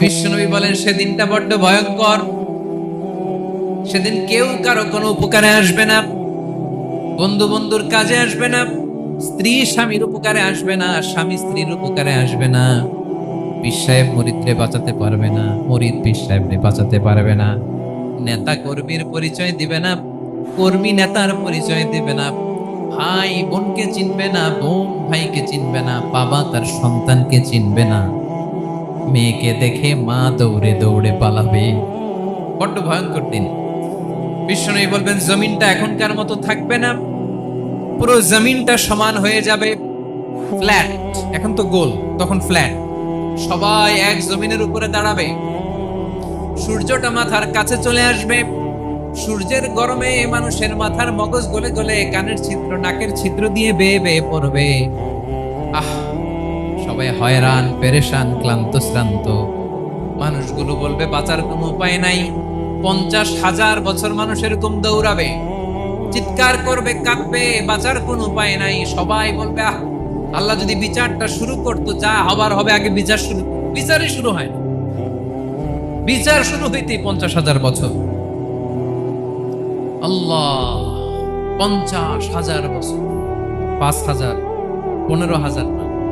বিশ্বনবী বলেন সেদিনটা বড্ড ভয়ঙ্কর। সেদিন কেউ কারও কোনো উপকারে আসবে না। বন্ধু বন্ধুর কাজে আসবে না। স্ত্রী স্বামীর উপকারে আসবে না। স্বামী স্ত্রীর উপকারে আসবে না। পীর সাহেব মরিদরে বাঁচাতে পারবে না। মরিদ পীর সাহেবরে বাঁচাতে পারবে না। নেতা কর্মীর পরিচয় দিবে না। কর্মী নেতার পরিচয় দিবে না। ভাই বোনকে চিনবে না। বোন ভাইকে চিনবে না। বাবা তার সন্তানকে চিনবে না। মেয়েকে দেখে মা দৌড়ে দৌড়ে পালাবে। বড্ড ভয়ঙ্কর দিন। বিষ্ণু বলবেন, জমিনটা এখনকার মতো থাকবে না। পুরো জমিনটা সমান হয়ে যাবে। ফ্ল্যাট। এখন তো গোল, তখন ফ্ল্যাট। সবাই এক জমিনের উপরে দাঁড়াবে। সূর্যটা মাথার কাছে চলে আসবে। সূর্যের গরমে মানুষের মাথার মগজ গলে গলে কানের ছিদ্র, নাকের ছিদ্র দিয়ে বেয়ে বেয়ে পড়বে। আহ সবাই হয়রান, পেরেশান, ক্লান্ত, শ্রান্ত। মানুষগুলো বলবে, বাঁচার কোনো উপায় নাই। পঞ্চাশ হাজার বছর মানুষ এরকম দৌড়াবে। চিৎকার করবে, কাঁদবে, বাঁচার কোনো উপায় নাই। সবাই বলবে, আহ, আল্লাহ যদি বিচারটা শুরু করতো, যা হবার হবে, আগে বিচার শুরু, বিচারই শুরু হয় না। বিচার শুরু হইতে পঞ্চাশ হাজার বছর। আল্লাহ, পঞ্চাশ হাজার বছর। পাঁচ হাজার, পনেরো হাজার।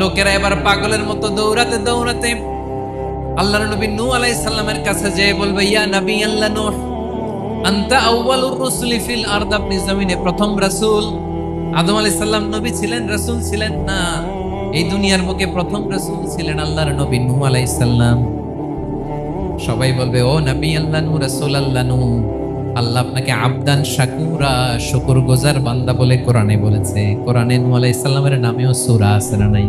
লোকেরা এবার পাগলের মতো দৌড়াতে দৌড়াতে আল্লাহর নবী নূহ আলাইহিস সালামের কাছে যেয়ে বলবে, ইয়া নবী আল্লাহ নূহ, আনতা আউয়ালুর রুসুলি ফিল আরদ আপনি জমিনে প্রথম রাসূল। আদম নবী ছিলেন, রাসূল ছিলেন না। এই দুনিয়ার বুকে প্রথম রাসূল ছিলেন আল্লাহর নবী নূহ আলাইহিস সালাম। সবাই বলবে, ও নবী আল্লাহ নূহ, রাসূল আল্লাহ নূহ, আল্লাহ আপনাকে আবদান, শাকুরা শুকুর গোজার বান্দা বলে কোরআনে বলেছে। কোরআনে নূহ আলাইহিস সালামের নামেও সূরা আছে না নাই?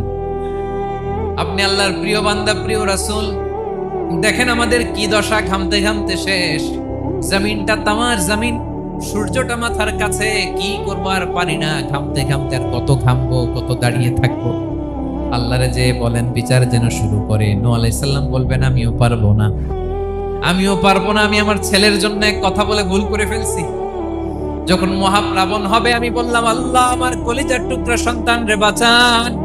আপনি আল্লাহর প্রিয় বান্দা, প্রিয় রাসুল, দেখেন আমাদের কি দশা ঘামতে ঘামতে শেষ। জমিনটা তামার জমিন, সূর্যটা মাথার কাছে, কি করব আর পারি না, ঘামতে ঘামতে আর কত ঘামবো, কত দাঁড়িয়ে থাকব। আল্লাহরে যে বলেন, বিচার যেন শুরু করে। নো আলাইসাল্লাম বলবেন, আমিও পারব না। আমিও পারব না, আমি আমার ছেলের জন্য কথা বলে ভুল করে ফেলছি। যখন মহাপ্লাবন হবে, আমি বললাম, আল্লাহ, আমার কলিজার টুকরা সন্তান রে বাঁচান।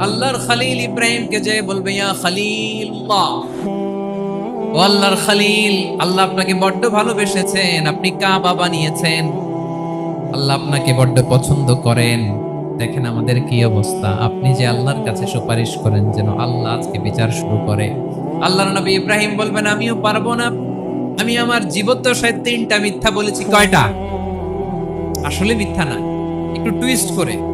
আল্লাহর খালিল ইব্রাহিমকে যে বলবে, ইয়া খালিল্লাহ। ও আল্লাহর খালিল, আল্লাহ আপনাকে বড্ড ভালোবেসেছেন, আপনি কাবা বানিয়েছেন। আল্লাহ আপনাকে বড্ড পছন্দ করেন। দেখেন আমাদের কি অবস্থা। আপনি যে আল্লাহর কাছে সুপারিশ করেন যেন আল্লাহ আজকে বিচার শুরু করে। আল্লাহর নবী ইব্রাহিম বলবেন, আমিও পারব না। আমি আমার জীবদ্দশায় তিনটা মিথ্যা বলেছি। কয়টা? আসলে মিথ্যা না একটু টুইস্ট করে।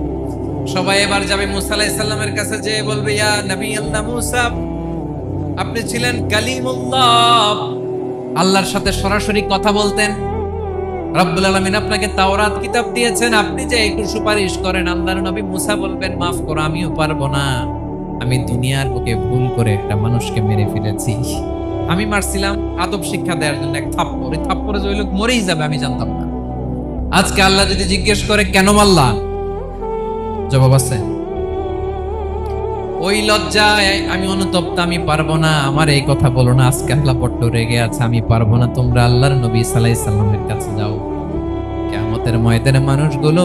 সবাই এবার যাবে মুসা আলাইসাল্লামের কাছে যে বলবে, ইয়া নবী আল্লাহ মুসা, আপনি ছিলেন কালিমুল্লাহ। আল্লাহর সাথে সরাসরি কথা বলতেন। রব্বুল আলমিন আপনাকে তাওরাত কিতাব দিয়েছেন। আপনি যে একটু সুপারিশ করেন, আল্লাহর নবী মুসা বলবেন, মাফ করো, আমিও পারব না। আমি দুনিয়ার বুকে ভুল করে একটা মানুষকে মেরে ফেলেছি। আমি মারছিলাম, আদব শিক্ষা দেওয়ার জন্য এক থাপ্পড়। ওই থাপ্পড়ে যে লোক মরেই যাবে, আমি জানতাম না। আজকে আল্লাহ যদি জিজ্ঞেস করে, কেন মারলা? জবাব আছে? ওই লজ্জায় আমি অনুতপ্ত, আমি পারব না। আমার এই কথা বলো না, আজকে আল্লাহ বড্ড রেগে আছে, আমি পারব না। তোমরা আল্লাহর নবী সালাই সাল্লামের কাছে যাও। কেমতের ময়দানে মানুষগুলো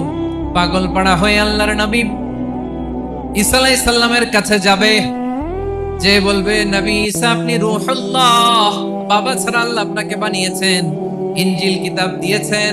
পাগল পাড়া হয়ে আল্লাহর নবী ইসালাই সাল্লামের কাছে যাবে। যে বলবে, নবী ঈসা, আপনি রুহুল্লাহ, বাবা ছাড়া আল্লাহ আপনাকে বানিয়েছেন ইঞ্জিল কিতাব দিয়েছেন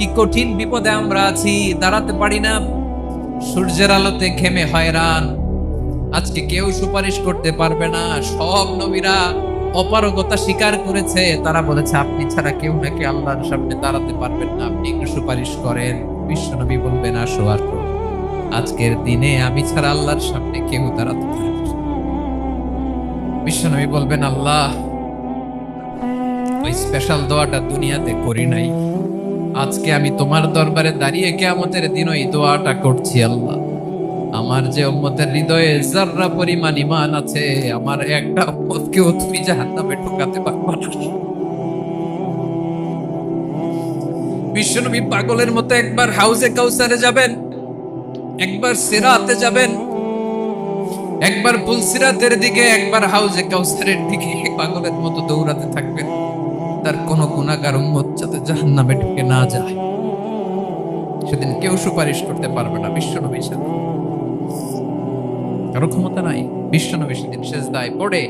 কি কঠিন বিপদে আমরা আছি, দাঁড়াতে পারি না। সূর্যের আলোতে ঘেমে হয়রান। আজকে কেউ সুপারিশ করতে পারবে না। সব নবীরা অপারগতা স্বীকার করেছে। তারা বলেছে, আপনি ছাড়া কেউ নাকি আল্লাহর সামনে দাঁড়াতে পারবেন না। আপনি একটু সুপারিশ করেন। বিশ্বনবী বলবেন, আসো আসো। আজকের দিনে আমি ছাড়া আল্লাহর সামনে কেউ দাঁড়াতে পারবে। বিশ্বনবী বলবেন, আল্লাহ, ওই স্পেশাল দোয়াটা দুনিয়াতে করি নাই। আজকে আমি তোমার দরবারে দাঁড়িয়ে কেয়ামতের দিন ওই দোয়াটা করছি, আল্লাহ। আমার যে উম্মতের হৃদয়ে জাররা পরিমাণ ইমান আছে, আমার একটা উম্মতকেও তুমি জাহান্নামে ঢোকাতে পারবা না। বিশ্বনবী পাগলের মতো একবার হাউসে কাউসারে যাবেন, একবার সিরাতে যাবেন, একবার পুলসিরাতের দিকে, একবার হাউসে কাউসারের দিকে, পাগলের মতো দৌড়াতে থাকবেন। গুণাগার উম্মত যাতে জাহান্নামে ঢুকে না যায়। সেদিন কেউ সুপারিশ করতে পারবে না বিশ্বনবীর সাথে। কারও ক্ষমতা নাই, বিশ্বনবী সেদিন শেষ দায় পড়ে।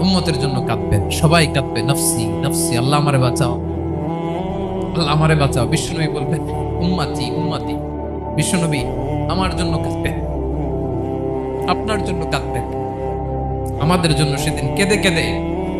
উম্মতের জন্য কাঁদবেন, সবাই কাঁদবে, নফসি নফসি, আল্লাহ আমারে বাঁচাও। আল্লাহ আমারে বাঁচাও, বিশ্বনবী বলবেন, উম্মাতি উম্মাতি, বিশ্বনবী আমার জন্য কাঁদবেন। আপনার জন্য কাঁদবেন। আমাদের জন্য সেদিন কেঁদে কেঁদে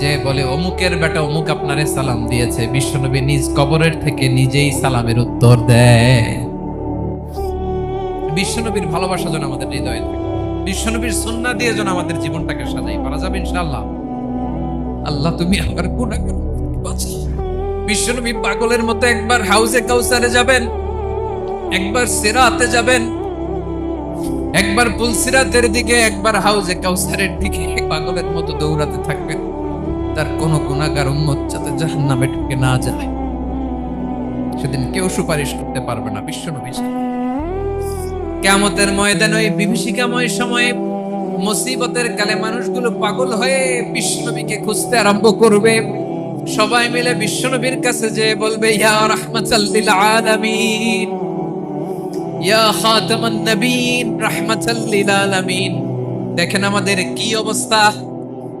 যে বলে, অমুকের বেটা অমুক আপনারে সালাম দিয়েছে। বিশ্বনবী নিজ কবরের থেকে নিজেই সালামের উত্তর দেয়। বিশ্বনবীর ভালোবাসা যেন আমাদের হৃদয়ে থাকে। বিশ্বনবীর সুন্না দিয়ে যেন আমাদের জীবনটাকে সাজাই করা যাবে ইনশাআল্লাহ। আল্লাহ, তুমি আমার বাঁচাও বিশ্বনবী পাগলের মতো একবার হাউসে কাউসারে যাবেন, একবার সেরাতে যাবেন, একবার পুলসিরাতের দিকে, একবার হাউজে কাউসারের দিকে পাগলের মতো দৌড়াতে থাকবেন। তার কোন গুণাগার উম্মত যাতে জাহান্নামে ঢুকে না যায়। সেদিন কেউ সুপারিশ করতে পারবে না বিশ্বনবী ছাড়া। কেয়ামতের ময়দান ওই বিভীষিকাময় সময়ে মুসিবতের কালে মানুষগুলো পাগল হয়ে বিশ্বনবীকে খুঁজতে আরম্ভ করবে। সবাই মিলে বিশ্বনবীর কাছে যে বলবে, ইয়া রাহমাতাল্লিল আলামিন, ইয়া খাতামান নবীন রাহমাতাল্লিল আলামিন। দেখেন আমাদের কি অবস্থা।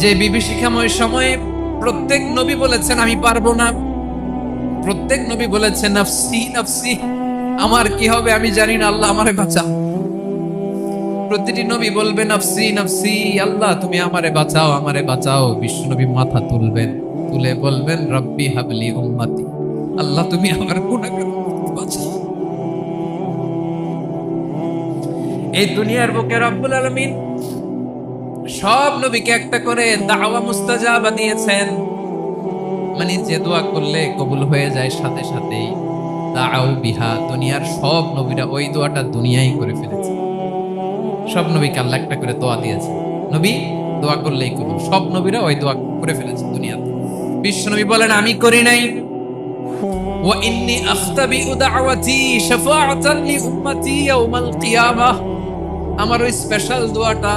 যে বিভীষিকাময় সময়ে প্রত্যেক নবী বলেছেন, আমি পারব না। প্রত্যেক নবী বলেছেন, নাফসি নাফসি, আমার কি হবে আমি জানি না, আল্লাহ আমারে বাঁচাও। প্রতিটি নবী বলবে, নাফসি নাফসি, আল্লাহ, তুমি আমারে বাঁচাও আমারে বাঁচাও। বিশ্ব নবী মাথা তুলবেন, তুলে বলবেন, রব্বি হাবলি উম্মতি, আল্লাহ, তুমি আমার বাঁচাও। এই দুনিয়ার বুকে রব্বুল আলামিন সব নবীকে একটা করে দাওয়া মুস্তাজাবা দিয়েছেন। মানে যে দোয়া করলে কবুল হয়ে যায় সাথে সাথেই। দাও বিহা, দুনিয়ার সব নবীরা ওই দোয়াটা দুনিয়াই করে ফেলেছে। সব নবীকে আল্লাহ একটা করে দোয়া দিয়েছে। নবী, দোয়া করলেই কবুল। সব নবীরা ওই দোয়া করে ফেলেছে দুনিয়াতে। বিশ্ব নবী বলেন, আমি করি নাই। ওয়া ইন্নী আখতাবি দাওয়াতি শাফাআতান লি উম্মতি আমার ওই স্পেশাল দোয়াটা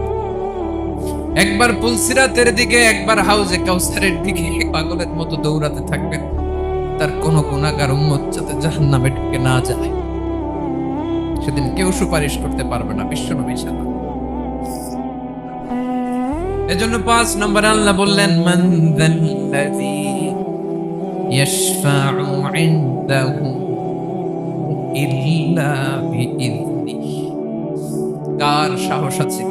একবার পুলসিরাতের দিকে, একবার হাউজে কাউসারের দিকে পাগলের মতো দৌড়াতে থাকবেন তার কোন গুণাগার উম্মত যাতে জাহান্নামে ঢুকে না যায়। সেদিন কেউ সুপারিশ করতে পারবে না, বিশ্বনবী ছাড়া। এজন্য পাঁচ নম্বর আল্লাহ বললেন, মান যাল্লাযী ইয়াশফা'ু 'ইনদাহু ইল্লা বিইذনিহি কার সাহস আছে?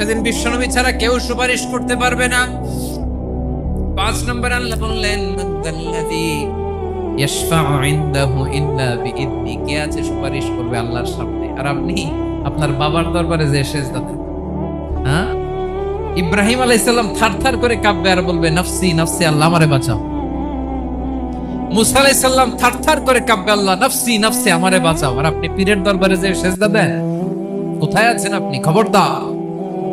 সেদিন বিশ্বনবী ছাড়া কেউ সুপারিশ করতে পারবে না। পাঁচ নম্বর আল্লাহ বললেন আপনি? হ্যাঁ? ইব্রাহিম আর বলবে বাঁচাও। মুসা বাঁচাও। আর আপনি পীরের দরবারে যে সেজদা দেন, কোথায় আছেন আপনি? খবরদার।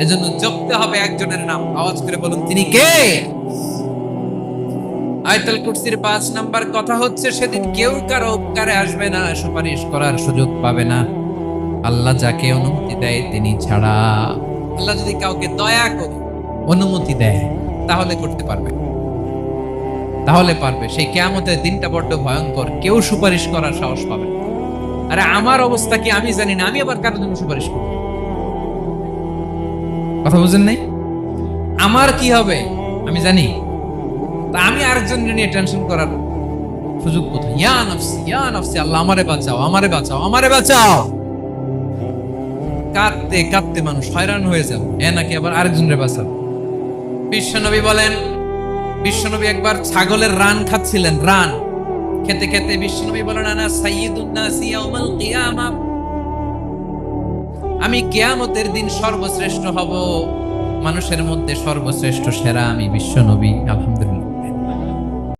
এজন্য জপতে হবে একজনের নাম। আওয়াজ করে বলুন, তিনি কে? আয়তাল কুরসির পাঁচ নাম্বার কথা হচ্ছে, সেদিন কেউ কারও উপকারে আসবে না, সুপারিশ করার সুযোগ পাবে না। আল্লাহ যাকে অনুমতি দেয়, তিনি ছাড়া। আল্লাহ যদি কাউকে দয়া করে অনুমতি দেয়, তাহলে করতে পারবে। তাহলে পারবে। সেই কেয়ামতের দিনটা বড্ড ভয়ঙ্কর। কেউ সুপারিশ করার সাহস পাবে। আরে, আমার অবস্থা কি আমি জানি না। আমি আবার কারোর জন্য সুপারিশ করব? কথা বুঝেন নাই? আমার কি হবে? আমি জানি। তা আমি আরেকজন নিয়ে টেনশন করার সুযোগ কোথায়? ইয়া নফসি ইয়া নফসি, আল্লাহ আমারে বাঁচাও আমারে বাঁচাও আমারে বাঁচাও। কাঁদতে কাঁদতে মানুষ হয়রান হয়ে যাবে এ নাকি আবার আরেকজনের বাঁচাও। বিশ্বনবী বলেন, বিশ্বনবী একবার ছাগলের রান খাচ্ছিলেন, রান। খেতে খেতে বিশ্বনবী বলেন, আনা সাইয়্যিদুন নাসি ইয়াউমাল কিয়ামা। আমি কেয়ামতের দিন সর্বশ্রেষ্ঠ হব। মানুষের মধ্যে সর্বশ্রেষ্ঠ সেরা আমি বিশ্ব নবী আলহামদুলিল্লাহ।